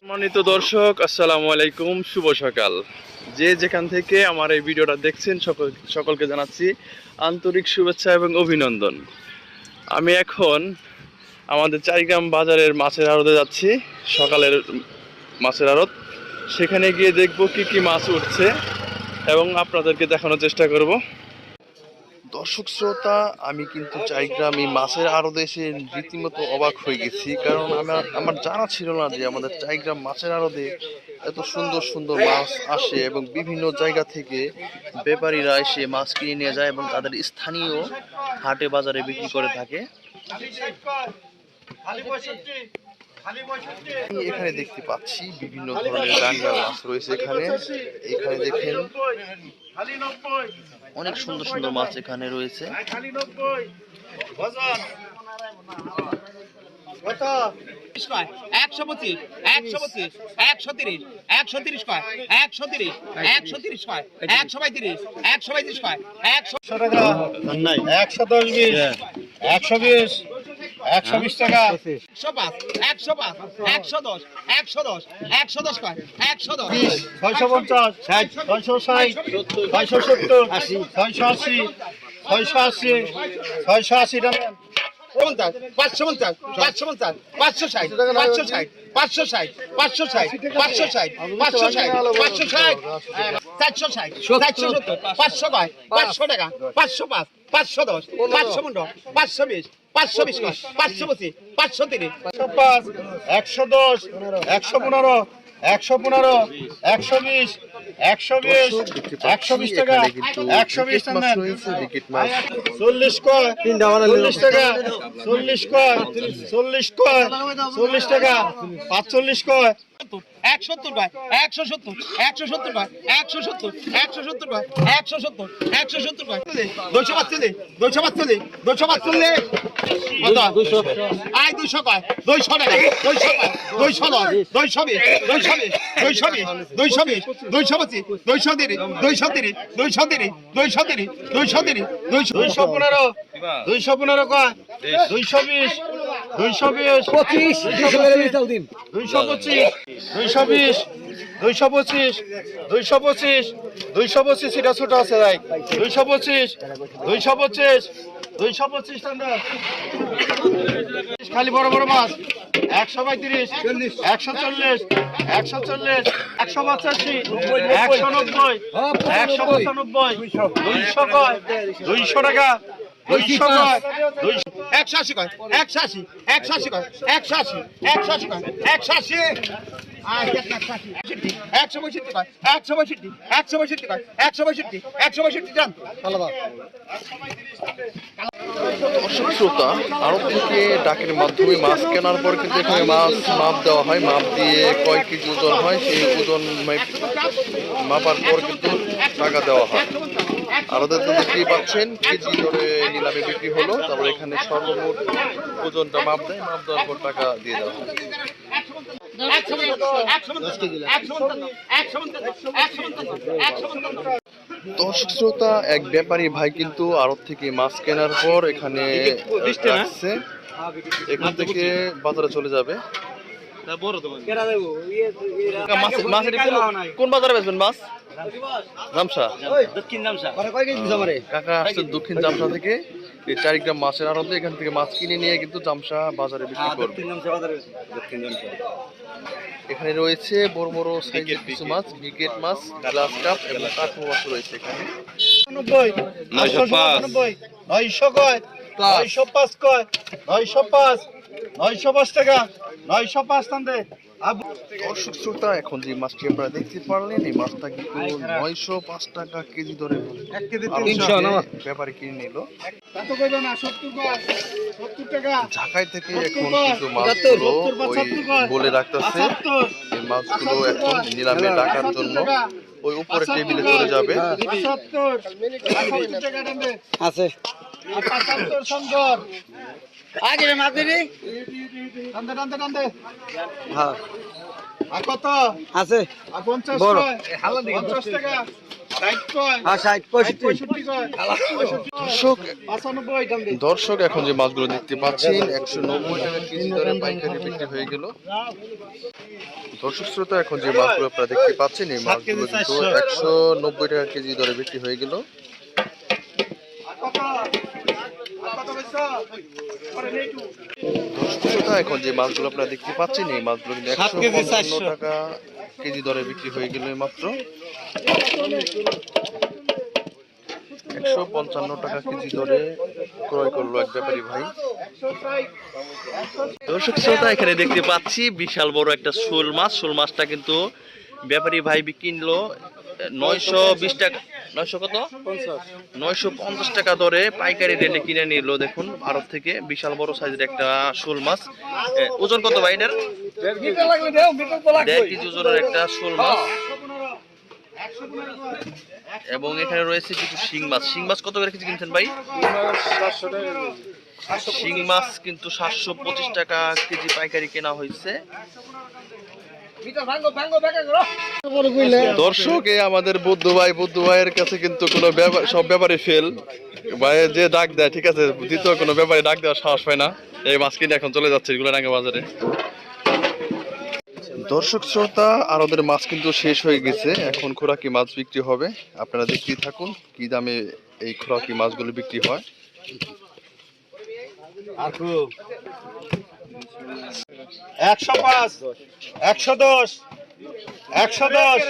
সম্মানিত দর্শক, আসসালামু আলাইকুম, শুভ সকাল। যে যেখান থেকে আমার এই ভিডিওটা দেখছেন, সকল সকলকে জানাচ্ছি আন্তরিক শুভেচ্ছা এবং অভিনন্দন। আমি এখন আমাদের চারিগ্রাম বাজারের মাছের আড়তে যাচ্ছি, সকালের মাছের আড়ত। সেখানে গিয়ে দেখব কি কি মাছ উঠছে এবং আপনাদেরকে দেখানোর চেষ্টা করব। দর্শক শ্রোতা, আমি কিন্তু চাইগ্রাম মাছের আড়তে এসে রীতিমতো অবাক হয়ে গেছি। কারণ আমার আমার জানা ছিল না যে আমাদের চাইগ্রাম মাছের আড়তে এত সুন্দর সুন্দর মাছ আসে এবং বিভিন্ন জায়গা থেকে ব্যাপারীরা এসে মাছ কিনে নিয়ে যায় এবং তাদের স্থানীয় হাটে বাজারে বিক্রি করে থাকে। এখানে দেখতে পাচ্ছি বিভিন্ন ধরনের ডাঙ্গা মাছ রয়েছে এখানে। এখানে দেখেন অনেক সুন্দর সুন্দর মাছ এখানে রয়েছে। একশো পঁচিশ একশো পঁচিশ একশো তিরিশ একশো তিরিশ কয় একশো তিরিশ একশো তিরিশ কয় একশো পঁয়ত্রিশ একশো পঁয়ত্রিশ কয় একশো একশো দশ বিশ একশো বিশ। একশো বিশ টাকা। একশো পাঁচ একশো পাঁচ একশো দশ একশো দশ একশো দশ কয় একশো দশ। ছয়শো পঞ্চাশ ছয়শো ষাট ছয়শো সত্তর ছয়শো আশি ছয়শো আশি ছয়শো আশি টাকা। পঞ্চাশ পাঁচশো পঞ্চাশ পাঁচশো পঞ্চাশ পাঁচশো ষাট পাঁচশো ষাট পাঁচশো ষাট পাঁচশো ষাট পাঁচশো ষাট পাঁচশো ষাট পাঁচশো ষাট চারশো ষাট চারশো সত্তর পাঁচশো। কয় পাঁচশো টাকা পাঁচশো পাঁচ পাঁচশো দশ পাঁচশো পনেরো পাঁচশো বিশ পাঁচশো বিশ পাঁচশো পঁচিশ পাঁচশো তিরিশ পাঁচ একশো দশ একশো পনেরো একশো পনেরো একশো বিশ একশো বিশ একশো বিশ টাকা একশো বিশ টাকা চল্লিশ কয় চল্লিশ টাকা চল্লিশ কয় চল্লিশ কয় চল্লিশ টাকা পাঁচচল্লিশ কয় একশো সত্তর কয় একশো সত্তর একশো সত্তর কয় একশো সত্তর একশো সত্তর কয় একশো সত্তর একশো সত্তর কয় দুশো পাঁচচল্লিশ দুশো পাঁচচল্লিশ দুশো পাঁচচল্লিশ আয় দুশো কয়, দুইশো টাকা দুইশো কয়, দুইশো দশ দুইশো বিশ দুইশো বিশ দুইশো বিশ দুইশো বিশ, দুইশো পঁচিশ, দুইশো তিরিশ দুইশো তিরিশ দুইশো তিরিশ দুইশো তিরিশ তিরিশ, দুইশো দুইশো দুইশো পনেরো কয়, দুইশো বিশ দুইশো বিশ। পঁচিশ। দুইশো পঁচিশ। দুইশো বিশ। দুইশো পঁচিশ। দুইশো পঁচিশ। দুইশো পঁচিশ এটা ছোট আছে ভাই। দুইশো পঁচিশ। দুইশো পঁচিশ। দুইশো পঁচিশ টাকা। খালি বড় বড় মাছ। একশো পঁয়ত্রিশ। একশো চল্লিশ। একশো চল্লিশ। একশো পঁচাশি। একশো নব্বই। একশো পঁচানব্বই। দুইশো কয়? দুইশো টাকা। দুইশো কয় একশো আশি কয়। একশো আশি। একশো আশি কয়। একশো আশি। একশো আশি কয়। একশো আশি। একশো পঁয়ষট্টি কয় একশো পঁয়ষট্টি একশো পঁয়ষট্টি একশো পঁয়ষট্টি একশো দর্শক শ্রোতা আড়ত থেকে ডাকের মাধ্যমে মাছ কেনার পর কিন্তু এখানে মাছ মাপ দেওয়া হয় মাপ দিয়ে কয় কেজি ওজন হয় সেই ওজন মাপার পর কিন্তু টাকা দেওয়া হয় আড়তে তো দেখতেই পাচ্ছেন কেজি ধরে নিলামে বিক্রি হলো তারপর এখানে সর্বমোট ওজনটা মাপ দেয় মাপ দেওয়ার পর টাকা দিয়ে দেওয়া হয় দর্শক শ্রোতা এক ব্যাপারী ভাই কিন্তু আড়ত থেকে মাছ কেনার পর এখানে রাখছে এখান থেকে বাজারে চলে যাবে কোন- কোন বাজারে বেচবেন মাছ জামসা কাকা আসছেন দক্ষিণ জামসা থেকে এই চারিগ্রাম মাছের আড়তে এখান থেকে মাছ কিনে নিয়ে কিন্তু জামসা বাজারে বিক্রি করবে এখানে রয়েছে বড় বড় সাইজের কিছু মাছ ব্রিগেড মাছ গ্লাস কাপ এবং কাঠু মাছ রয়েছে এখানে। নয়শো কয়? নয়শো পাঁচ কয়? নয়শো পাঁচ। নয়শো পাঁচ টাকা। নয়শো পাঁচ টান্দে দর্শক শ্রোতা এখন যে মাছটি আপনারা দেখতে পারলেন এই মাছটা কিন্তু নয়শো পাঁচ টাকা কেজি ধরে এক কেজি তিনশো ব্যাপারে কিনে নিল। ঢাকায় থেকে এখন? কিন্তু মাছগুলো ওই বলে রাখতেছে এই মাছগুলো এখন নিলামে ডাকার জন্য ওই উপরে টেবিলে চলে যাবে। আছে। আগে মাঝে টান্দে টান্দে টান্দে হ্যাঁ। আর কত? আছে। আর পঞ্চাশ বড়। কয়? পঞ্চাশ টাকা। হ্যাঁ দর্শক এখন যে মাছগুলো দেখতে পাচ্ছেন একশো নব্বই টাকা কেজি দরে পাইকারি বিক্রি হয়ে গেল। দর্শক শ্রোতা এখন যে মাছগুলো আপনারা দেখতে পাচ্ছেন এই মাছগুলো কিন্তু একশো নব্বই টাকা কেজি দরে বিক্রি হয়ে গেল। এখন যে মাছগুলো আপনারা দেখতে পাচ্ছেন এই মাছগুলো কিন্তু একশো পঞ্চান্ন টাকা কেজি দরে বিক্রি হয়ে গেল মাত্র। একশো পঞ্চান্ন টাকা কেজি দরে ক্রয় করল এক ব্যাপারী ভাই। দর্শক শ্রোতা এখানে দেখতে পাচ্ছি বিশাল বড় একটা শোল মাছ। শোল মাছটা কিন্তু ব্যাপারী ভাই কিনলো নয়শো বিশ টাকা নয়শো কত? নয়শো পঞ্চাশ টাকা দরে পাইকারি রেটে কিনে নিল দেখুন, ভারত থেকে বিশাল বড় সাইজের একটা শোল মাছ। ওজন কত ভাই এটার? ওজনের একটা শোল মাছ। এবং এখানে রয়েছে কিছু শিং মাছ। শিং মাছ কত করে কেজি কিনছেন ভাই? শিং মাছ কিন্তু সাতশো পঁচিশ টাকা কেজি পাইকারি কেনা হয়েছে। দর্শক এই আমাদের বুদ্ধ ভাই বুদ্ধ ভাইয়ের কাছে কিন্তু কোনো ব্যাপার সব ব্যাপারে ফেল ভাই যে ডাক দেয় ঠিক আছে? দ্বিতীয় কোনো ব্যাপারে ডাক দেওয়ার সাহস পায় না। এই মাছ কিনে এখন চলে যাচ্ছে এগুলো রাঙ্গা বাজারে। দর্শক শ্রোতা আর ওদের মাছ কিন্তু শেষ হয়ে গেছে। এখন খোরাকি মাছ বিক্রি হবে। আপনারা দেখতেই থাকুন কি দামে এই খোরাকি মাছগুলো বিক্রি হয়। একশো পাঁচ একশো দশ একশো দশ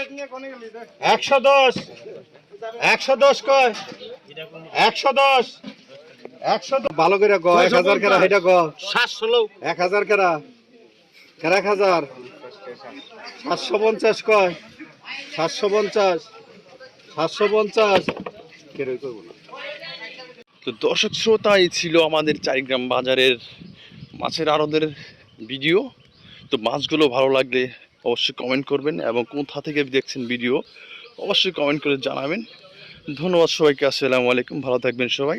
একশো দশ একশো দশ কয় একশো দশ একশো ভালো করে গ এক হাজার কেরা এটা গ সাতশো এক হাজার কেরা? কেরা এক হাজার? সাতশো পঞ্চাশ কয়। সাতশো পঞ্চাশ সাতশো পঞ্চাশ। কেরোই করব তো দর্শক শ্রোতা এই ছিল আমাদের চারিগ্রাম বাজারের মাছের আড়তের ভিডিও। তো মাছগুলো ভালো লাগলে অবশ্যই কমেন্ট করবেন এবং কোথা থেকে দেখছেন ভিডিও, অবশ্যই কমেন্ট করে জানাবেন। ধন্যবাদ সবাইকে, আসসালামু আলাইকুম, ভালো থাকবেন সবাই।